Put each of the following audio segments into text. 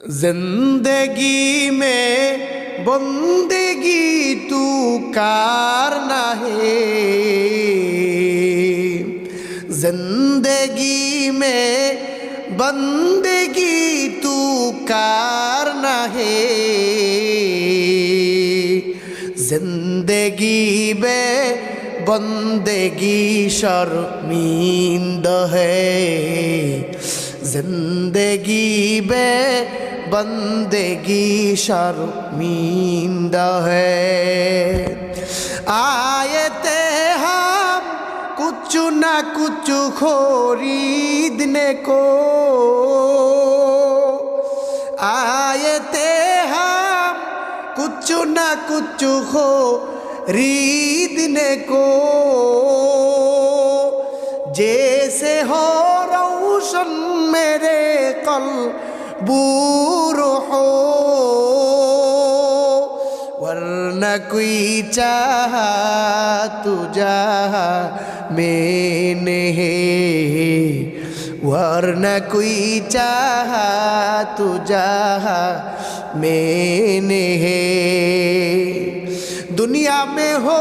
जिंदगी में बंदगी तू कार ना है जिंदगी में बंदगी तू कार ना है जिंदगी में बंदगी शर्मिंद है जिंदगी में बंदगी शर्मिंदा है आयते हम कुछ ना कुछ खरीदने को आयते हम कुछ ना कुछ खरीदने को जैसे हो रोशन मेरे कल बूर हो वरना कोई चाह तुझा मैंने है वरना कोई चाह तुझा मैंने है दुनिया में हो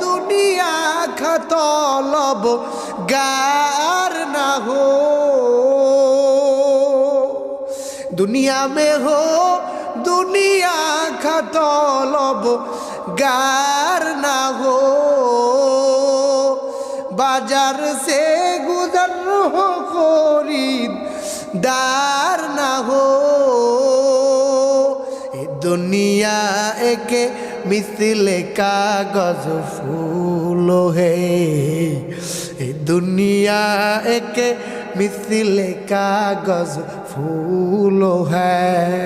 दुनिया দেখা তলব, গার না হো। দুনিয়া মে হো, দুনিয়া খা তলব, গার না হো। বাজার সে গুজর হো, খরিদ দার না হো। দুনিয়া একে মিছিলে কাগজ ফুল হে। এই দুনিয়া একে মিছিলে কাগজ ফুল হ্যা